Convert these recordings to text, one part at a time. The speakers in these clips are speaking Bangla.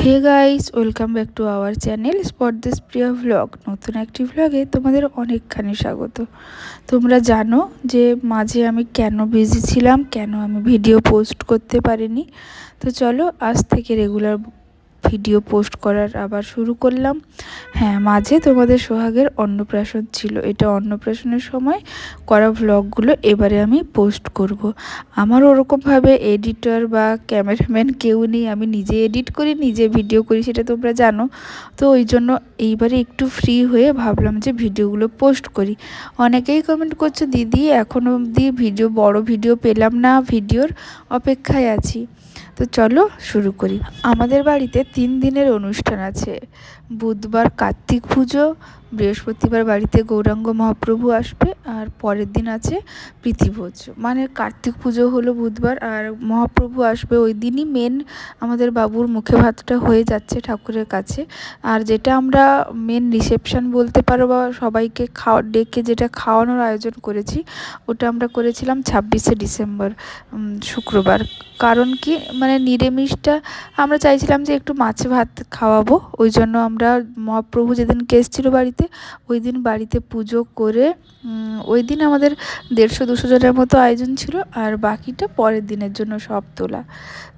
Hey guys welcome back to our channel spot this প্রিয় ভ্লগ নতুন একটি ভ্লগে তোমাদের অনেকখানি স্বাগত। তোমরা জানো যে মাঝে আমি কেন বিজি ছিলাম, কেন আমি ভিডিও পোস্ট করতে পারিনি। তো চলো আজ থেকে রেগুলার ভিডিও পোস্ট করার আবার শুরু করলাম। হ্যাঁ মাঝে তোমাদের সোহাগের অন্নপ্রাশন ছিল। এটা অন্নপ্রাশনের সময় করা ভ্লগগুলো এবারে আমি পোস্ট করব। আমার ওরকমভাবে এডিটর বা ক্যামেরাম্যান কেউ নেই। আমি নিজে এডিট করি, নিজে ভিডিও করি, সেটা তোমরা জানো। তো ওই জন্য এইবারে একটু ফ্রি হয়ে ভাবলাম যে ভিডিওগুলো পোস্ট করি। অনেকেই কমেন্ট করছ, দিদি এখনও অবধি ভিডিও বড় ভিডিও পেলাম না, ভিডিওর অপেক্ষায় আছি। তো চলো শুরু করি। আমাদের বাড়িতে তিন দিনের অনুষ্ঠান আছে। বুধবার কার্তিক পুজো, বৃহস্পতিবার বাড়িতে গৌরাঙ্গ মহাপ্রভু আসবে আর পরের দিন আছে প্রীতিভোজ মানে কার্তিক পুজো হলো বুধবার আর মহাপ্রভু আসবে ওই দিনই মেন আমাদের বাবুর মুখে ভাতটা হয়ে যাচ্ছে ঠাকুরের কাছে। আর যেটা আমরা মেন রিসেপশন বলতে পারো বা সবাইকে খাওয়া ডেকে যেটা খাওয়ানোর আয়োজন করেছি, ওটা আমরা করেছিলাম ছাব্বিশে ডিসেম্বর শুক্রবার। কারণ কি মানে নিরামিষটা আমরা চাইছিলাম যে একটু মাছ ভাত খাওয়াবো, ওই জন্য আমরা মহাপ্রভু যেদিন কেস ছিল বাড়িতে, ওই দিন বাড়িতে পুজো করে ওই দিন আমাদের দেড়শো দুশো জনের মতো আয়োজন ছিল আর বাকিটা পরের দিনের জন্য সব তোলা।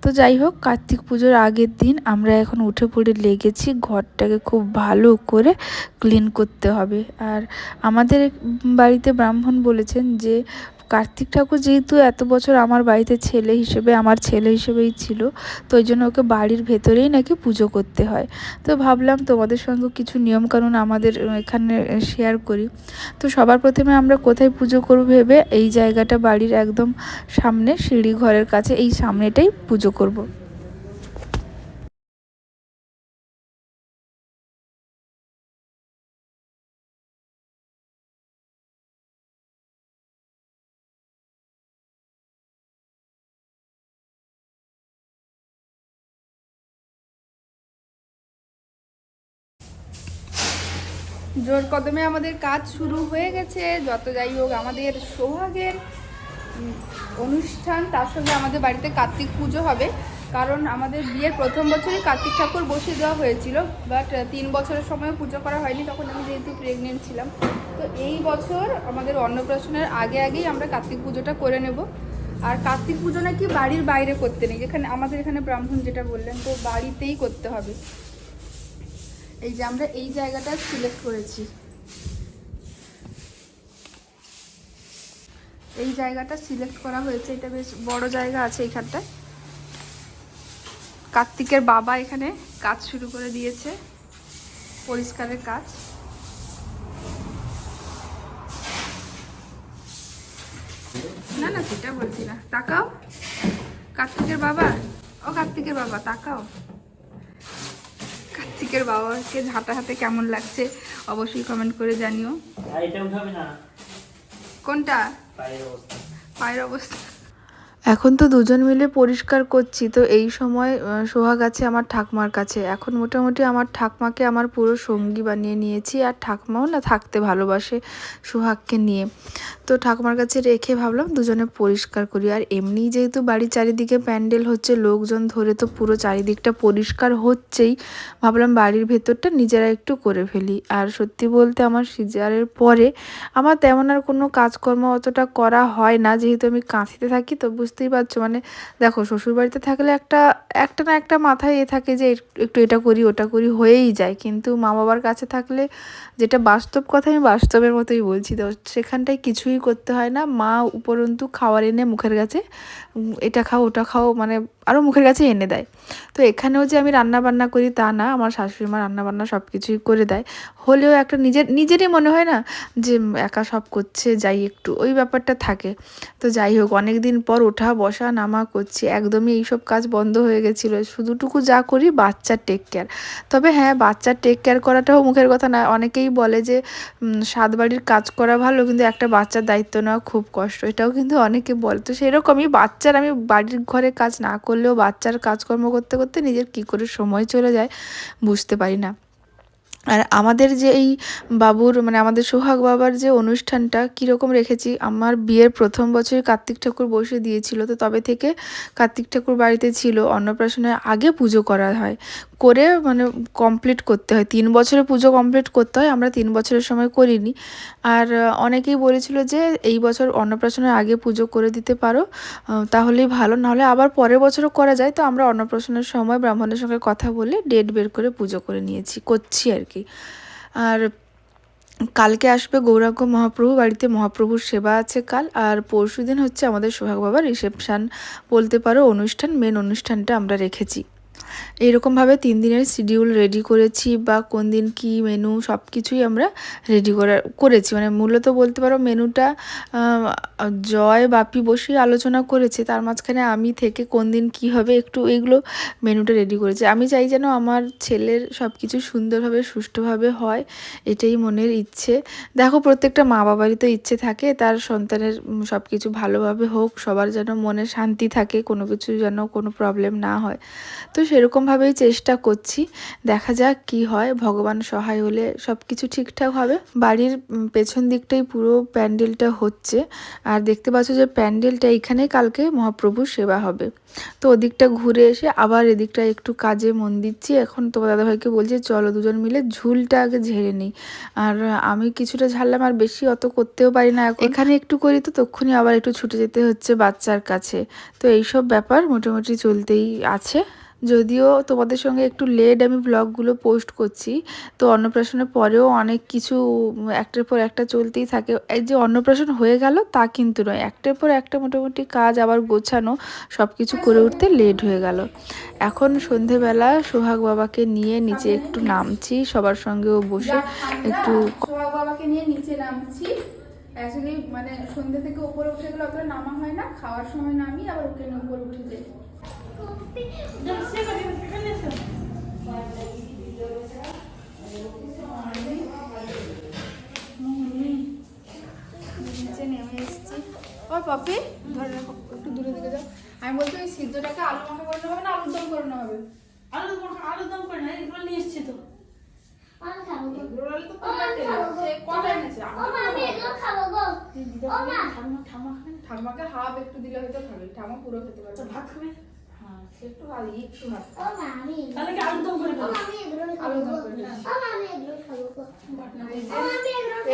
তো যাই হোক, কার্তিক পুজোর আগের দিন আমরা এখন উঠে পড়ে লেগেছি, ঘরটাকে খুব ভালো করে ক্লিন করতে হবে। আর আমাদের বাড়িতে ব্রাহ্মণ বলেছেন যে কার্তিক ঠাকুর যেহেতু এত বছর আমার বাড়িতে ছেলে হিসেবে, আমার ছেলে হিসেবেই ছিল, তো ওই জন্য ওকে বাড়ির ভেতরেই নাকি পুজো করতে হয় তো ভাবলাম তোমাদের সঙ্গে কিছু নিয়মকানুন আমাদের এখানে শেয়ার করি তো সবার প্রথমে আমরা কোথায় পুজো করব ভেবে এই জায়গাটা বাড়ির একদম সামনে, সিঁড়ি ঘরের কাছে, এই সামনেটাই পুজো করব। জোর কদমে আমাদের কাজ শুরু হয়ে গেছে। যত যাই হোক আমাদের সোহাগের অনুষ্ঠান, তার সঙ্গে আমাদের বাড়িতে কার্তিক পুজো হবে। কারণ আমাদের বিয়ের প্রথম বছরই কার্তিক ঠাকুর বসে দেওয়া হয়েছিল। বাট তিন বছরের সময় পুজো করা হয়নি, তখন আমি যেহেতু প্রেগনেন্ট ছিলাম। তো এই বছর আমাদের অন্নপ্রাশনের আগে আগেই আমরা কার্তিক পুজোটা করে নেব। আর কার্তিক পুজো নাকি বাড়ির বাইরে করতে নেই, যেখানে আমাদের এখানে ব্রাহ্মণ যেটা বললেন, তো বাড়িতেই করতে হবে। এই যে আমরা এই জায়গাটা সিলেক্ট করেছি। এই জায়গাটা সিলেক্ট করা হয়েছে, এটা বেশ বড় জায়গা আছে এইখানটায় কার্তিকের বাবা এখানে কাজ শুরু করে দিয়েছে, পরিষ্কারের কাজ। না না, সেটা বলছি না। তাকাও। কার্তিকের বাবা? ও, কার্তিকের বাবা, তাকাও। কার্তিকের বাবাকে ঝাঁটা হাতে কেমন লাগছে অবশ্যই কমেন্ট করে জানিও। কোনটা? পায়ের অবস্থা। এখন তো দুজন মিলে পরিষ্কার করছি, তো এই সময় সোহাগ আছে আমার ঠাকমার কাছে। এখন মোটামুটি আমার ঠাকমাকে আমার পুরো সঙ্গী বানিয়ে নিয়েছি, আর ঠাকমাও না থাকতে ভালোবাসে সোহাগকে নিয়ে। তো ঠাকুমার কাছে রেখে ভাবলাম দুজনে পরিষ্কার করি। আর এমনি যেহেতু বাড়ির চারিদিকে প্যান্ডেল হচ্ছে, লোকজন ধরে তো পুরো চারিদিকটা পরিষ্কার হচ্ছেই, ভাবলাম বাড়ির ভেতরটা নিজেরা একটু করে ফেলি। আর সত্যি বলতে আমার সিজারের পরে আমার তেমন আর কোনো কাজকর্ম অতটা করা হয় না, যেহেতু আমি কাঁথিতে থাকি, তো বুঝতেই পারছ। মানে দেখো, শ্বশুরবাড়িতে থাকলে একটা একটা না একটা মাথায় এ থাকে যে, একটু এটা করি, ওটা করি, হয়েই যায়। কিন্তু মা বাবার কাছে থাকলে যেটা বাস্তব কথা, আমি বাস্তবের মতোই বলছি। তো সেখানটায় কিছুই করতে হয় না। মা উপরন্তু খাওয়ার এনে মুখের কাছে এটা খাও, ওটা খাও মানে আরও মুখের কাছে এনে দেয়। তো এখানেও যে আমি রান্না বান্না করি তা না, আমার শাশুড়ি মা রান্না বান্না সব কিছুই করে দেয়। হলেও একটা নিজের, নিজেরই মনে হয় না যে একা সব করছে, যাই একটু, ওই ব্যাপারটা থাকে। তো যাই হোক অনেক দিন পর ওঠা, বসা, নামা করছি, একদমই এইসব কাজ বন্ধ হয়ে গেছিল। শুধুটুকু যা করি বাচ্চার টেক কেয়ার তবে হ্যাঁ বাচ্চার টেক কেয়ার করাটাও মুখের কথা না। অনেকেই বলে যে সাত বাড়ির কাজ করা ভালো, কিন্তু একটা বাচ্চার দায়িত্ব নেওয়া খুব কষ্ট। এটাও কিন্তু অনেকে বলে। তো সেরকমই বাচ্চার আমি বাড়ির ঘরে কাজ না করলেও বাচ্চার কাজকর্ম করতে করতে নিজের কী করে সময় চলে যায় বুঝতে পারি না। আর আমাদের যে এই বাবুর মানে আমাদের সোহাগ বাবার যে অনুষ্ঠানটা কীরকম রেখেছি, আমার বিয়ের প্রথম বছর কার্তিক ঠাকুর বসে দিয়েছিল, তো তবে থেকে কার্তিক ঠাকুর বাড়িতে ছিল অন্নপ্রাশনের আগে পুজো করা হয়, করে মানে কমপ্লিট করতে হয়। তিন বছরে পুজো কমপ্লিট করতে হয়, আমরা তিন বছরের সময় করিনি। আর অনেকেই বলেছিল যে এই বছর অন্নপ্রাশনের আগে পুজো করে দিতে পারো তাহলেই ভালো, নাহলে আবার পরের বছরও করা যায়। তো আমরা অন্নপ্রাশনের সময় ব্রাহ্মণের সঙ্গে কথা বলে ডেট বের করে পুজো করে নিয়েছি, করছি আর কি। আর কালকে আসবে গৌরাঙ্গ মহাপ্রভু, বাড়িতে মহাপ্রভুর সেবা আছে কাল। আর পরশুদিন হচ্ছে আমাদের সোহাগ বাবার রিসেপশান। বলতে পারো অনুষ্ঠান মেন অনুষ্ঠানটা আমরা রেখেছি। এইরকমভাবে তিন দিনের শিডিউল রেডি করেছি বা কোন দিন কি মেনু সব কিছুই আমরা রেডি করা, করেছি। মানে মূলত বলতে পারো মেনুটা জয় বাপি বসেই আলোচনা করেছে। তার মাঝখানে আমি থেকে কোন দিন কি হবে একটু এগুলো মেনুটা রেডি করেছি। আমি চাই যেন আমার ছেলের সব কিছু সুন্দরভাবে, সুষ্ঠুভাবে হয়, এটাই মনের ইচ্ছে। দেখো প্রত্যেকটা মা বাবারই তো ইচ্ছে থাকে, তার সন্তানের সব কিছু ভালোভাবে হোক, সবার যেন মনে শান্তি থাকে, কোনো কিছু যেন কোনো প্রবলেম না হয়। তো সেরকমভাবেই চেষ্টা করছি। দেখা যাক কি হয়। ভগবান সহায় হলে সব কিছু ঠিকঠাক হবে। বাড়ির পেছন দিকটাই পুরো প্যান্ডেলটা হচ্ছে। আর দেখতে পাচ্ছ যে প্যান্ডেলটা এখানে কালকে মহাপ্রভুর সেবা হবে। তো ওদিকটা ঘুরে এসে আবার এদিকটা একটু কাজে মন দিচ্ছি। এখন তোমার দাদাভাইকে বলছি, চলো দুজন মিলে ঝুলটা আগে ঝেড়ে নিই। আর আমি কিছুটা ঝাড়লাম, আর বেশি অত করতেও পারি না এখন। একটু করি তো, তক্ষুনি আবার একটু ছুটে যেতে হচ্ছে বাচ্চার কাছে। তো এইসব ব্যাপার মোটামুটি চলতেই আছে। যদিও তোমাদের সঙ্গে একটু লেট আমি ব্লগগুলো পোস্ট করছি, তো অন্নপ্রাশনের পরেও অনেক কিছু একটার পর একটা চলতেই থাকে। এই যে অন্নপ্রাশন হয়ে গেল তা কিন্তু নয়, একটার পর একটা মোটামুটি কাজ আবার গোছানো সব কিছু করে উঠতে লেট হয়ে গেল। এখন সন্ধেবেলা সোহাগ বাবাকে নিয়ে নিচে একটু নামছি, সবার সঙ্গেও বসে একটু সোহাগ বাবাকে নিয়ে নিচে নামছি। মানে সন্ধ্যে থেকে উপরে উঠে গেলে অতটা নামা হয় না, খাওয়ার সময় নামি, আবার ওকে উপরে উঠে যাই। নিচে নেমে এসেছি। ও পপি ধরে রাখো একটু দূরে দিকে যাও। আমি বলছি ওই সিদ্ধটাকে আলু মাখা করে হবে না আলুর দম করে নেওয়া হবে? আলু আলু দম করে না এগুলো নিয়ে এসছি তো? ঠাম্মাকে হাফ একটু দিলে হয়তো খাবে। ঠাম্মা পুরো খেতে পারবে ভাত খাবে?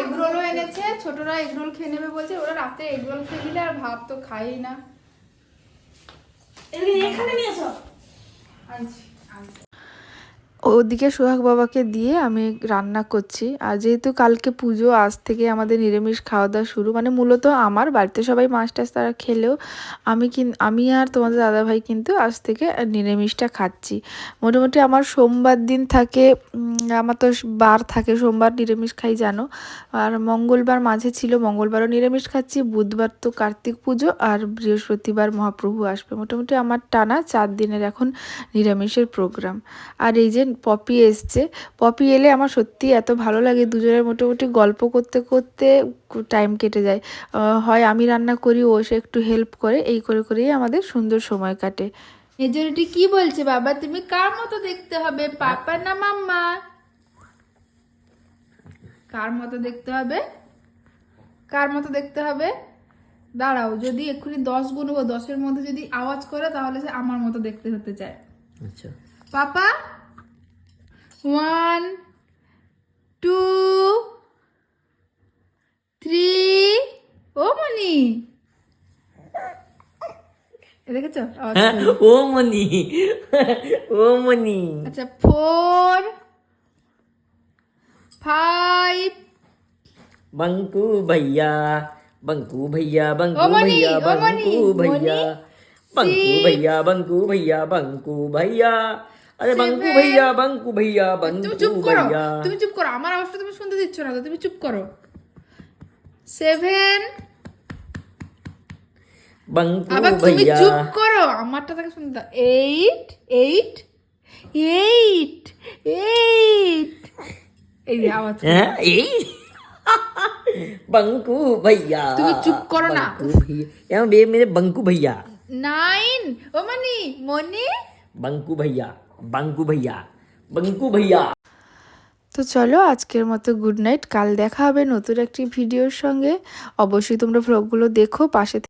এগরোলও এনেছে ছোটরা এগরোল খেয়ে নেবে বলছে ওরা রাতে এগরোল খেয়ে নিলে আর ভাত তো খাই না। এখানে নিয়ে এসো। আনছি আনছি। ওদিকে সোহাগ বাবাকে দিয়ে আমি রান্না করছি। আর যেহেতু কালকে পুজো, আজ থেকে আমাদের নিরামিষ খাওয়া দাওয়া শুরু মানে মূলত আমার বাড়িতে সবাই মাছ টাছ তারা খেলেও আমি কিন আমি আর তোমাদের দাদাভাই কিন্তু আজ থেকে নিরামিষটা খাচ্ছি। মোটামুটি আমার সোমবার দিন থাকে আমার তো বার থাকে, সোমবার নিরামিষ খাই, জানো? আর মঙ্গলবার মাঝে ছিল, মঙ্গলবারও নিরামিষ খাচ্ছি, বুধবার তো কার্তিক পুজো আর বৃহস্পতিবার মহাপ্রভু আসবে। মোটামুটি আমার টানা চার দিনের এখন নিরামিষের প্রোগ্রাম। আর এই যে পপি এসছে। পপি এলে আমার সত্যি এত ভালো লাগে দুজনের মোটামুটি গল্প করতে করতে টাইম কেটে যায়। হয় আমি রান্না করি ও সে একটু হেল্প করে এই করে করেই আমাদের সুন্দর সময় কাটে। মেজরিটি কি বলছে বাবা তুমি কার মতো দেখতে হবে পাপা না মাম্মা? কার মতো দেখতে হবে? কার মতো দেখতে হবে? দাঁড়াও যদি এক্ষুনি দশ গুনবো দশের মধ্যে যদি আওয়াজ করে তাহলে সে আমার মতো দেখতে হতে চায়। আচ্ছা। পাপা? ওয়ান টু থ্রি ও মনি দেখেছ? হ্যাঁ, ও মনি ও মনি আচ্ছা ফোর ফাইভ বঙ্কু ভাইয়া বঙ্কু ভাইয়া বঙ্কু ভাইয়া বঙ্কু ভাইয়া। বঙ্কু ভাইয়া বঙ্কু ভাইয়া বঙ্কু ভাইয়া। भैया बंकू भैया बंकू भैया अरे बंकू सेवन। भैया बंकू भैया তুমি बंकू চুপ করো भैया তুমি চুপ করো আমার আওয়াজটা তুমি শুনতে দিচ্ছ না তো তুমি চুপ করো সেভেন बंकू আবার তুমি भैया চুপ করো আমারটা তাকে শুনতে দাও এইট এইট এইট এইট এই যে আওয়াজ हैं? ए? बंकू भैया তুমি চুপ করো না। बंकू भैया यहाँ बे मेरे बंकू भैया নাইন ও মনি মনি बंकू भैया বাঙ্কু ভাইয়া বাঙ্কু ভাইয়া। তো চলো আজকের মতো গুড নাইট, কাল দেখা হবে নতুন একটি ভিডিওর সঙ্গে। অবশ্যই তোমরা ভ্লগগুলো দেখো, পাশে